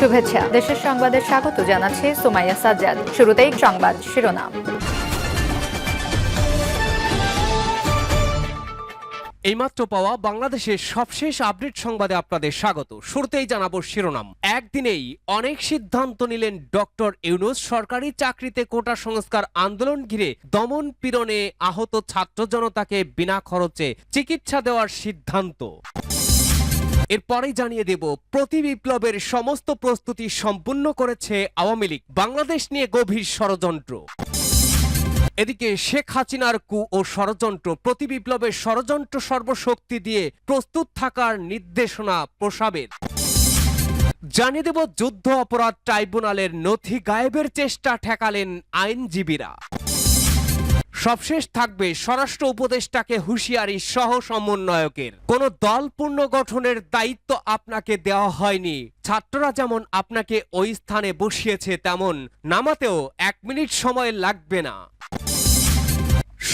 শুভেচ্ছা। দেশের সংবাদে স্বাগত জানাচ্ছে সোমাইয়া সাজ্জাদ। শুরুতেই সংবাদ শিরোনাম। এইমাত্র পাওয়া বাংলাদেশের সবশেষ আপডেট সংবাদে আপনাদের স্বাগত। শুরুতেই জানাব শিরোনাম। একদিনেই অনেক সিদ্ধান্ত নিলেন ডক্টর ইউনুস। সরকারি চাকরিতে কোটা সংস্কার আন্দোলন ঘিরে দমন পীড়নে আহত ছাত্র জনতাকে বিনা খরচে চিকিৎসা দেওয়ার সিদ্ধান্ত। এরপরেই জানিয়ে দেব, প্রতি বিপ্লবের সমস্ত প্রস্তুতি সম্পূর্ণ করেছে আওয়ামী লীগ। বাংলাদেশ নিয়ে গভীর ষড়যন্ত্র। এদিকে শেখ হাসিনার কু ও ষড়যন্ত্র, প্রতি বিপ্লবের ষড়যন্ত্র সর্বশক্তি দিয়ে প্রস্তুত থাকার নির্দেশনা প্রসাবের। জানিয়ে দেব, যুদ্ধ অপরাধ ট্রাইব্যুনালের নথি গায়েবের চেষ্টা ঠেকালেন আইনজীবীরা। সবশেষ থাকবে স্বরাষ্ট্র উপদেষ্টাকে হুঁশিয়ারি সহ সমন্বয়কের। কোন দল পুনর্গঠনের দায়িত্ব আপনাকে দেওয়া হয়নি। ছাত্ররা যেমন আপনাকে ওই স্থানে বসিয়েছে তেমন নামাতেও এক মিনিট সময় লাগবে না।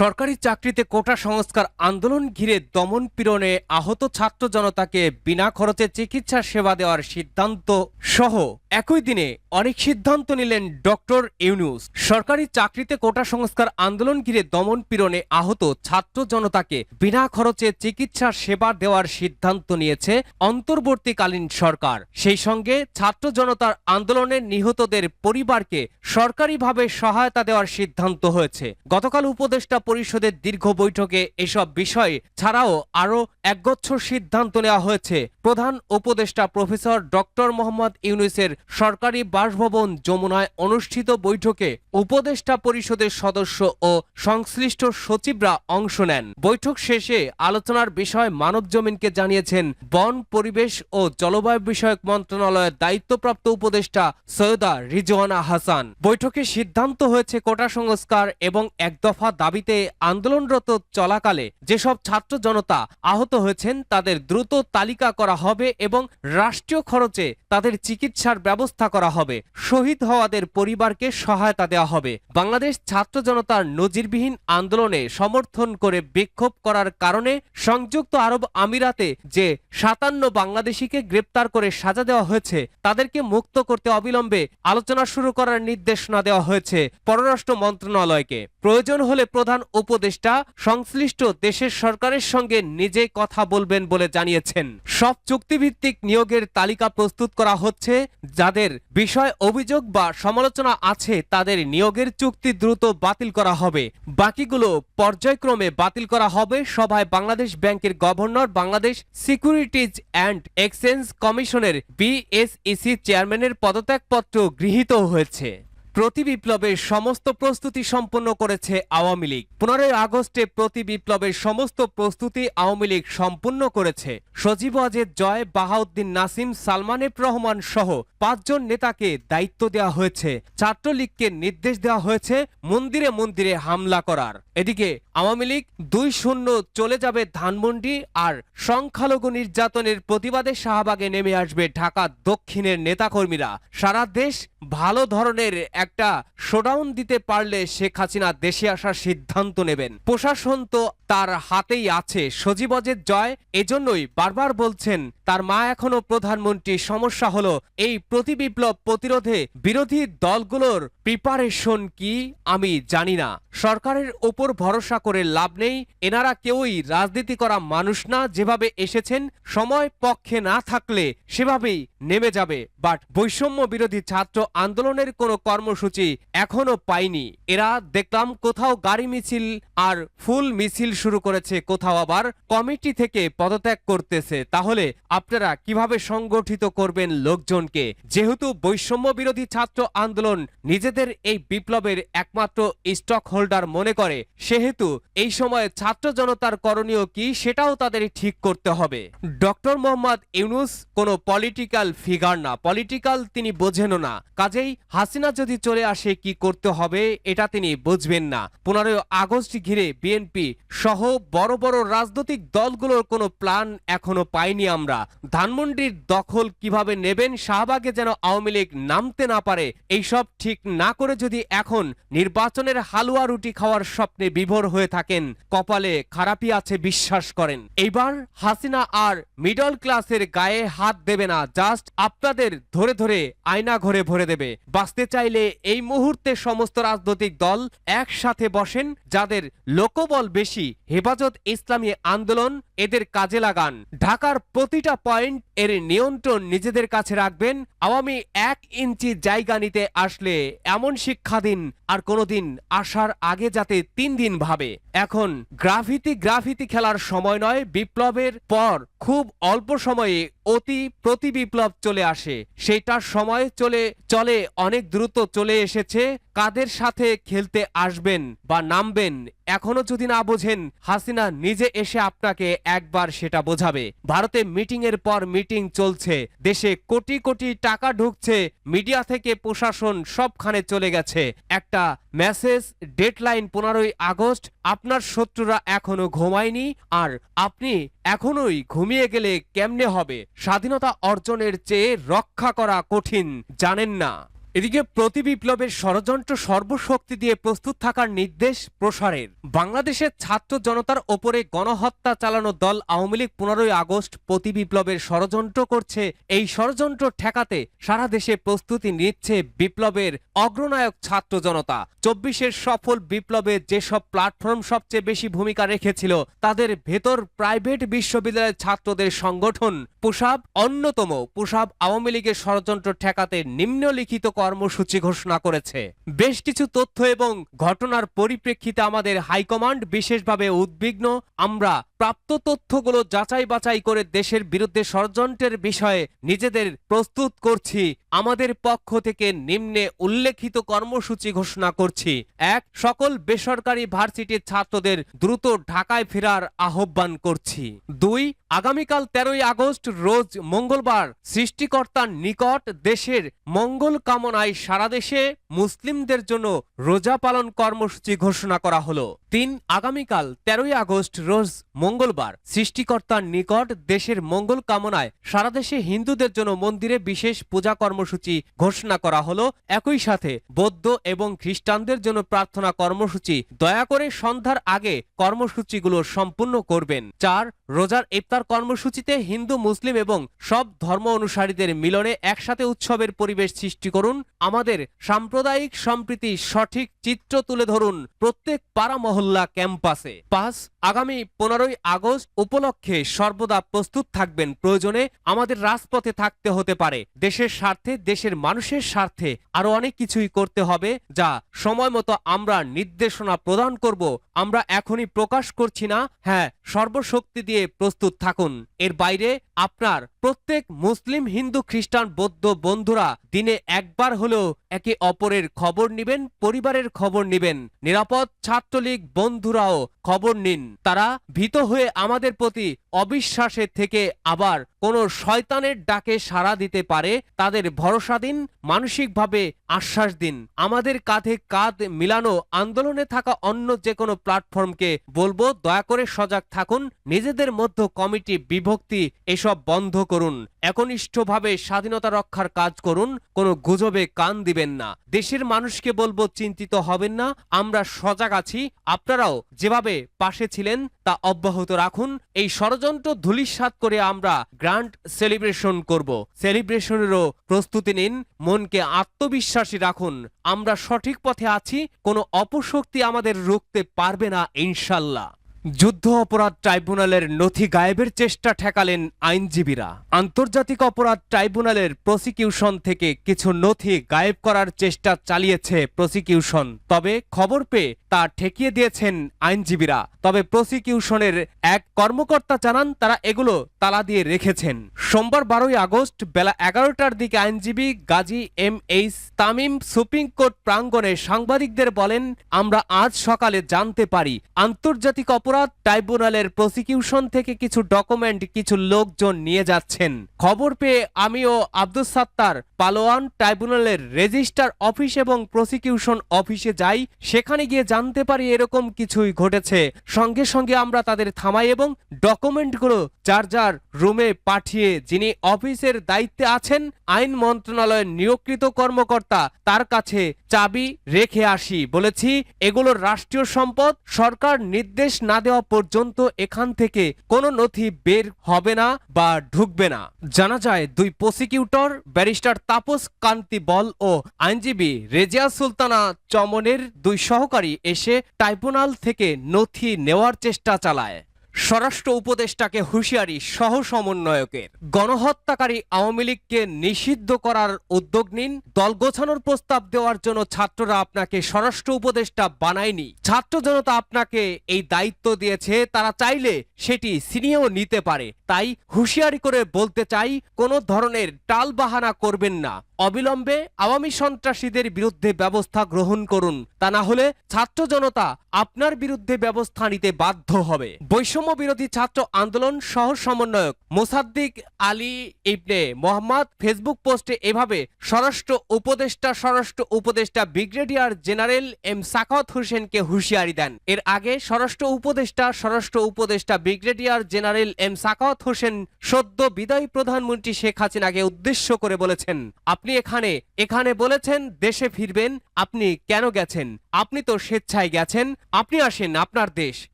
সরকারি চাকরিতে কোটা সংস্কার আন্দোলন ঘিরে দমন পীড়নে আহত ছাত্র জনতাকে বিনা খরচে চিকিৎসা সেবা দেওয়ার সিদ্ধান্ত সহ একই দিনে অনেক সিদ্ধান্ত নিলেন ডক্টর ইউনুস। সরকারি চাকরিতে কোটা সংস্কার আন্দোলন ঘিরে দমন পীড়নে আহত ছাত্র জনতাকে বিনা খরচে চিকিৎসা সেবা দেওয়ার সিদ্ধান্ত নিয়েছে অন্তর্বর্তীকালীন সরকার। সেই সঙ্গে ছাত্র জনতার আন্দোলনে নিহতদের পরিবারকে সরকারিভাবে সহায়তা দেওয়ার সিদ্ধান্ত হয়েছে। গতকাল উপদেষ্টা পরিষদের দীর্ঘ বৈঠকে এসব বিষয় ছাড়াও আরও একগচ্ছ সিদ্ধান্ত নেওয়া হয়েছে। প্রধান উপদেষ্টা প্রফেসর ডক্টর মোহাম্মদ ইউনুসের সরকারি বাসভবন যমুনায় অনুষ্ঠিত বৈঠকে উপদেষ্টা পরিষদের সদস্য ও সংশ্লিষ্ট সচিবরা অংশ নেন। বৈঠক শেষে আলোচনার বিষয় মানব জমিনকে জানিয়েছেন বন, পরিবেশ ও জলবায়ু বিষয়ক মন্ত্রণালয়ের দায়িত্বপ্রাপ্ত উপদেষ্টা সৈয়দা রিজওয়ানা হাসান। বৈঠকে সিদ্ধান্ত হয়েছে কোটা সংস্কার এবং এক দফা দাবিতে আন্দোলনরত চলাকালে যেসব ছাত্র জনতা আহত হয়েছেন, তাদের দ্রুত তালিকা করা হবে এবং রাষ্ট্রীয় খরচে তাদের চিকিৎসার ব্যবস্থা করা হবে। শহীদ হওয়াদের পরিবারকে সহায়তা দেওয়া হবে। বাংলাদেশ ছাত্র জনতার নজিরবিহীন আন্দোলনে সমর্থন করে বিক্ষোভ করার কারণে সংযুক্ত আরব আমিরাতে যে সাতান্ন বাংলাদেশিকে গ্রেপ্তার করে সাজা দেওয়া হয়েছে, তাদেরকে মুক্ত করতে অবিলম্বে আলোচনা শুরু করার নির্দেশনা দেওয়া হয়েছে পররাষ্ট্র মন্ত্রণালয়কে। প্রয়োজন হলে প্রধান উপদেষ্টা সংশ্লিষ্ট দেশের সরকারের সঙ্গে নিজে কথা বলবেন বলে জানিয়েছেন। সব চুক্তিভিত্তিক নিয়োগের তালিকা প্রস্তুত করা হচ্ছে, যাদের বিষয় অভিযোগ বা সমালোচনা আছে তাদের নিয়োগের চুক্তি দ্রুত বাতিল করা হবে। বাকিগুলো পর্যায়ক্রমে বাতিল করা হবে সভায় বাংলাদেশ ব্যাংকের governor, Bangladesh securities and exchange কমিশনের বিএসইসি চেয়ারম্যানের পদত্যাগপত্র গৃহীত হয়েছে। প্রতি বিপ্লবের সমস্ত প্রস্তুতি সম্পন্ন করেছে আওয়ামী লীগ। পনেরোই আগস্টে প্রতি বিপ্লবের সমস্ত প্রস্তুতি আওয়ামী লীগ সম্পূর্ণ করেছে। সজীব অজেদ জয় বাহাউদ্দিন নাসিম সালমানেব রহমান সহ পাঁচজন নেতাকে দায়িত্ব দেওয়া হয়েছে। ছাত্রলীগকে নির্দেশ দেওয়া হয়েছে মন্দিরে মন্দিরে হামলা করার। এদিকে আওয়ামী লীগ দুই শূন্য চলে যাবে ধানমন্ডি আর সংখ্যালঘু নির্যাতনের প্রতিবাদে শাহবাগে নেমে আসবে ঢাকা দক্ষিণের নেতাকর্মীরা। সারা দেশ ভালো ধরনের একটা শোডাউন দিতে পারলে শেখ হাসিনা দেশে আসার সিদ্ধান্ত নেবেন। প্রশাসন তো তার হাতেই আছে সজীবজের জয়। এজন্যই বারবার বলছেন, তার মা এখনও প্রধানমন্ত্রী সমস্যা হলো এই প্রতিবিপ্লব প্রতিরোধে বিরোধী দলগুলোর প্রিপারেশন কি আমি জানি না। সরকারের ওপর ভরসা করে লাভ নেই, এনারা কেউই রাজনীতি করা মানুষ না, যেভাবে এসেছেন, সময় পক্ষে না থাকলে সেভাবেই নেমে যাবে। বাট বৈষম্য বিরোধী ছাত্র আন্দোলনের কোনো কর্মসূচি এখনও পাইনি। এরা দেখলাম কোথাও গাড়ি মিছিল আর ফুল মিছিল শুরু করেছে, কোথাও আবার কমিটি থেকে পদত্যাগ করতেছে। তাহলে আপনারা কীভাবে সংগঠিত করবেন লোকজনকে? যেহেতু বৈষম্য বিরোধী ছাত্র আন্দোলন নিজেদের এই বিপ্লবের একমাত্র স্টক হোল্ডার মনে করে, সেহেতু এই সময়ে ছাত্র জনতার করণীয় কি সেটাও তাদের ঠিক করতে হবে। ডক্টর মোহাম্মদ ইউনুস কোনো পলিটিক্যাল ফিগার না। পলিটিক্যাল তিনি বোঝেনও না। কাজেই হাসিনা যদি চলে আসে কি করতে হবে, এটা তিনি বুঝবেন না। পনেরোই আগস্ট ঘিরে বিএনপি সহ বড় বড় রাজনৈতিক দলগুলোর কোনো প্ল্যান এখনও পাইনি আমরা। ধানমন্ডির দখল কীভাবে নেবেন, শাহবাগে যেন আওয়ামী লীগ নামতে না পারে, এইসব ঠিক না করে যদি এখন নির্বাচনের হালুয়া রুটি খাওয়ার স্বপ্নে বিভোর হয়ে থাকেন, কপালে খারাপই আছে বিশ্বাস করেন। এইবার হাসিনা আর মিডল ক্লাসের গায়ে হাত দেবে না, জাস্ট আপনাদের ধরে ধরে আয়না ঘরে ভরে দেবে। বাঁচতে চাইলে এই মুহূর্তে সমস্ত রাজনৈতিক দল একসাথে বসেন, যাদের লোকবল বেশি হেফাজত ইসলামী আন্দোলন এদের কাজে লাগান। ঢাকার প্রতিটা পয়েন্ট এর নিয়ন্ত্রণ নিজেদের কাছে রাখবেন। আওয়ামী এক ইঞ্চি জায়গা নিতে আসলে এমন শিক্ষা দিন আর কোনোদিন আসার আগে যাতে তিন দিন ভাবে। এখন গ্রাফিতি গ্রাফিতি খেলার সময় নয়, বিপ্লবের পর খুব অল্প সময়ে অতি প্রতি বিপ্লব চলে আসে। সেটার সময় চলে চলে অনেক দ্রুত চলে এসেছে। কাদের সাথে খেলতে আসবেন বা নামবেন এখনও যদি না বোঝেন, হাসিনা নিজে এসে আপনাকে একবার সেটা বোঝাবে। ভারতে মিটিং এর পর মিটিং চলছে। দেশে কোটি কোটি টাকা ঢুকছে। মিডিয়া থেকে প্রশাসন সবখানে চলে গেছে। একটা মেসেজ ডেডলাইন পনেরোই আগস্ট, আপনার শত্রুরা এখনও ঘুমায়নি আর আপনি এখনোই ঘুমিয়ে গেলে কেমনে হবে? স্বাধীনতা অর্জনের চেয়ে রক্ষা করা কঠিন, জানেন না। এদিকে প্রতি বিপ্লবের ষড়যন্ত্র সর্বশক্তি দিয়ে প্রস্তুত থাকার নির্দেশ প্রসারের। বাংলাদেশের ছাত্র জনতার ওপরে গণহত্যা চালানো দল আওয়ামী লীগ পনেরোই আগস্ট প্রতি বিপ্লবের ষড়যন্ত্র করছে। এই ষড়যন্ত্র ঠেকাতে সারা দেশে প্রস্তুতি নিচ্ছে বিপ্লবের অগ্রনায়ক ছাত্র জনতা। চব্বিশের সফল বিপ্লবে যেসব প্ল্যাটফর্ম সবচেয়ে বেশি ভূমিকা রেখেছিল, তাদের ভেতর প্রাইভেট বিশ্ববিদ্যালয়ের ছাত্রদের সংগঠন পুসাব অন্যতম পুসাব আওয়ামী লীগের ষড়যন্ত্র ঠেকাতে নিম্নলিখিত কর্মসূচি ঘোষণা করেছে। বেশ কিছু তথ্য এবং ঘটনার পরিপ্রেক্ষিতে আমাদের হাইকমান্ড বিশেষভাবে উদ্বিগ্ন। আমরা প্রাপ্ত তথ্যগুলো যাচাই বাছাই করে দেশের বিরুদ্ধে ষড়যন্ত্রের বিষয়ে নিজেদের প্রস্তুত করছি। আমাদের পক্ষ থেকে নিম্নে উল্লেখিত কর্মসূচি ঘোষণা করছি। এক, সকল বেসরকারি ভার্সিটির ছাত্রদের দ্রুত ঢাকায় ফেরার আহ্বান করছি। দুই, আগামীকাল তেরোই আগস্ট রোজ মঙ্গলবার সৃষ্টিকর্তার নিকট দেশের মঙ্গল কামনায় সারা দেশে মুসলিমদের জন্য রোজা পালন কর্মসূচি ঘোষণা করা হলো। তিন, আগামীকাল তেরোই আগস্ট রোজ মঙ্গলবার সৃষ্টিকর্তার নিকট দেশের মঙ্গল কামনায় সারা দেশে হিন্দুদের জন্য মন্দিরে বিশেষ পূজা কর্মসূচি ঘোষণা করা হলো। একই সাথে বৌদ্ধ এবং খ্রিস্টানদের জন্য প্রার্থনা কর্মসূচি দয়া করে সন্ধ্যার আগে কর্মসূচিগুলো সম্পূর্ণ করবেন। চার, রোজার ইফতার কর্মসূচিতে হিন্দু, মুসলিম এবং সব ধর্ম অনুসারীদের মিলনে একসাথে উৎসবের পরিবেশ সৃষ্টি করুন। আমাদের সাম্প্রদায়িক সম্প্রীতি সঠিক চিত্র তুলে ধরুন প্রত্যেক পাড়া মহল্লা ক্যাম্পাসে। পাঁচ, আগামী পনেরোই আগস্ট উপলক্ষে সর্বদা প্রস্তুত থাকবেন প্রয়োজনে আমাদের রাজপথে থাকতে হতে পারে। দেশের স্বার্থে, দেশের মানুষের স্বার্থে আরও অনেক কিছুই করতে হবে যা সময় মতো আমরা নির্দেশনা প্রদান করব। আমরা এখনই প্রকাশ করছি না। হ্যাঁ সর্বশক্তি দিয়ে প্রস্তুত থাকুন। এর বাইরে আপনার প্রত্যেক মুসলিম, হিন্দু, খ্রিস্টান, বৌদ্ধ বন্ধুরা দিনে একবার হলেও একে অপরের খবর নিবেন, পরিবারের খবর নিবেন। নিরাপদ ছাত্রলীগ বন্ধুরাও খবর নিন। তারা ভীত হয়ে আমাদের প্রতি অবিশ্বাসের থেকে আবার কোনো শয়তানের ডাকে সাড়া দিতে পারে, তাদের ভরসা দিন, মানসিকভাবে আশ্বাস দিন। আমাদের কাঁধে কাঁধ মিলানো আন্দোলনে থাকা অন্য যে কোনো প্ল্যাটফর্মকে বলব, দয়া করে সজাগ থাকুন, নিজেদের মধ্যে কমিটি, বিভক্তি, এসব বন্ধ করুন। একনিষ্ঠভাবে স্বাধীনতা রক্ষার কাজ করুন, কোনো গুজবে কান দিবেন না। দেশের মানুষকে বলব, চিন্তিত হবেন না, আমরা সজাগ আছি, আপনারাও যেভাবে পাশে ছিলেন, তা অব্যাহত রাখুন। এই ষড়যন্ত্র ধুলিস্বাত করে আমরা গ্র্যান্ড সেলিব্রেশন করব। সেলিব্রেশনেরও প্রস্তুতি নিন, মনকে আত্মবিশ্বাসী রাখুন, আমরা সঠিক পথে আছি, কোনো অপশক্তি আমাদের রুখতে পারবে না, ইনশাল্লাহ। যুদ্ধ অপরাধ ট্রাইব্যুনালের নথি গায়েবের চেষ্টা ঠেকালেন আইনজীবীরা। আন্তর্জাতিক অপরাধ ট্রাইব্যুনালের প্রসিকিউশন থেকে কিছু নথি গায়েব করার চেষ্টা চালিয়েছে প্রসিকিউশন। তবে খবর পেয়ে তা ঠেকিয়ে দিয়েছেন আইনজীবীরা। তবে প্রসিকিউশনের এক কর্মকর্তা জানান, তারা এগুলো তালা দিয়ে রেখেছেন। সোমবার বারোই আগস্ট বেলা এগারোটার দিকে আইনজীবী Gazi M H Tamim supreme court প্রাঙ্গণে সাংবাদিকদের বলেন, আমরা আজ সকালে জানতে পারি, আন্তর্জাতিক অপরাধ ট্রাইব্যুনালের প্রসিকিউশন থেকে কিছু ডকুমেন্ট, কিছু লোকজন নিয়ে যাচ্ছেন। খবর পেয়ে আমি ও আব্দুল সাত্তার পালোয়ান ট্রাইব্যুনালের রেজিস্ট্রার অফিস এবং প্রসিকিউশন অফিসে যাই, সেখানে গিয়ে জানতে পারি এরকম কিছুই ঘটেছে। সঙ্গে সঙ্গে আমরা তাদের থামাই এবং ডকুমেন্টগুলো যার যার রুমে পাঠিয়ে, যিনি অফিসের দায়িত্বে আছেন, আইন মন্ত্রণালয়ের নিয়োগকৃত কর্মকর্তা, তার কাছে চাবি রেখে আসি। বলেছি, এগুলো রাষ্ট্রীয় সম্পদ, সরকার নির্দেশ না দেওয়া পর্যন্ত এখান থেকে কোনো নথি বের হবে না বা ঢুকবে না। জানা যায়, দুই প্রসিকিউটর, ব্যারিস্টার তাপস কান্তি বল ও আইনজীবী রেজিয়া সুলতানা চমনের দুই সহকারী এসে ট্রাইব্যুনাল থেকে নথি নেওয়ার চেষ্টা চালায়। স্বরাষ্ট্র উপদেষ্টাকে হুঁশিয়ারি সহ সমন্বয়কের। গণহত্যাকারী আওয়ামী লীগকে নিষিদ্ধ করার উদ্যোগ নিন। দল গোছানোর প্রস্তাব দেওয়ার জন্য ছাত্ররা আপনাকে স্বরাষ্ট্র উপদেষ্টা বানায়নি। ছাত্র জনতা আপনাকে এই দায়িত্ব দিয়েছে, তারা চাইলে সেটি ছিনিয়েও নিতে পারে। তাই হুঁশিয়ারি করে বলতে চাই, কোনো ধরনের টাল বাহানা করবেন না। অবিলম্বে আওয়ামী সন্ত্রাসীদের বিরুদ্ধে ব্যবস্থা গ্রহণ করুন। তা না হলে ছাত্র জনতা আপনার বিরুদ্ধে ব্যবস্থা নিতে বাধ্য হবে। বৈষম্য বিরোধী ছাত্র আন্দোলন সহ সমন্বয়ক মোসাদ্দিক আলী ইবনে মোহাম্মদ ফেসবুক পোস্টে এভাবে স্বরাষ্ট্র উপদেষ্টা স্বরাষ্ট্র উপদেষ্টা ব্রিগেডিয়ার জেনারেল এম সাখাওয়াত হোসেনকে হুঁশিয়ারি দেন। এর আগে স্বরাষ্ট্র উপদেষ্টা স্বরাষ্ট্র উপদেষ্টা brigadier general M Sakhawat Hossain সদ্য বিদায়ী প্রধানমন্ত্রী শেখ হাসিনাকে উদ্দেশ্য করে বলেছেন আপনি এখানে এখানে বলেছেন, দেশে ফিরবেন, আপনি কেন গেছেন? আপনি তো স্বেচ্ছায় গেছেন, আপনি আসেন আপনার দেশ,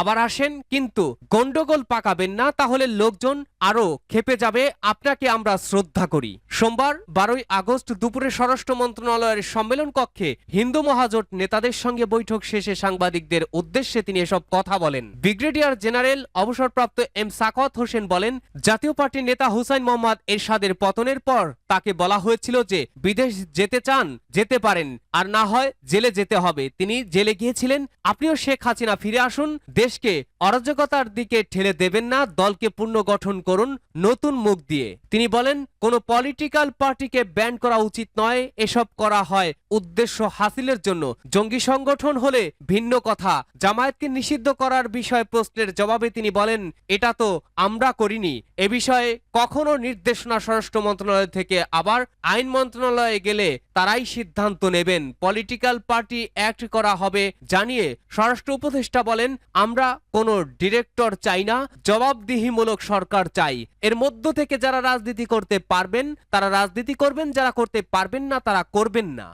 আবার আসেন কিন্তু গন্ডগোল পাকাবেন না, তাহলে লোকজন আরও খেপে যাবে, আপনাকে আমরা শ্রদ্ধা করি। সোমবার, বারোই আগস্ট দুপুরে স্বরাষ্ট্র মন্ত্রণালয়ের সম্মেলন কক্ষে হিন্দু মহাজোট নেতাদের সঙ্গে বৈঠক শেষে সাংবাদিকদের উদ্দেশ্যে তিনি এসব কথা বলেন। ব্রিগেডিয়ার জেনারেল, অবসরপ্রাপ্ত এম সাকত হোসেন বলেন, জাতীয় পার্টির নেতা হুসাইন মোহাম্মদ এরশাদের পতনের পর তাকে বলা হয়েছিল যে, বিদেশ যেতে চান, যেতে পারেন, আর না হয় জেলে যেতে হবে। তিনি জেলে গিয়েছিলেন। আপনিও শেখ হাসিনা ফিরে আসুন। দেশকে অরাজকতার দিকে ঠেলে দেবেন না, দলকে পুনর্গঠন করুন নতুন মুখ দিয়ে। তিনি বলেন, কোন পলিটিক্যাল পার্টিকে ব্যান করা উচিত নয়, এসব করা হয় উদ্দেশ্য হাসিলের জন্য। জঙ্গি সংগঠন হলে ভিন্ন কথা। জামায়াতকে নিষিদ্ধ করার বিষয়ে প্রশ্নের জবাবে তিনি বলেন, এটা তো আমরা করিনি। এ বিষয়ে কখনো নির্দেশনা স্বরাষ্ট্র মন্ত্রণালয় থেকে আবার আইন মন্ত্রণালয়ে গেলে তারাই সিদ্ধান্ত নেবেন। পলিটিক্যাল পার্টি অ্যাক্ট করা হবে। জানিয়ে স্বরাষ্ট্র উপদেষ্টা বলেন, আমরা কোনো ডিরেক্টর চাই না, জবাবদিহিমূলক সরকার চাই। এর মধ্য থেকে যারা রাজনীতি করতে পারবেন, তারা রাজনীতি করবেন, যারা করতে পারবেন না, তারা করবেন না।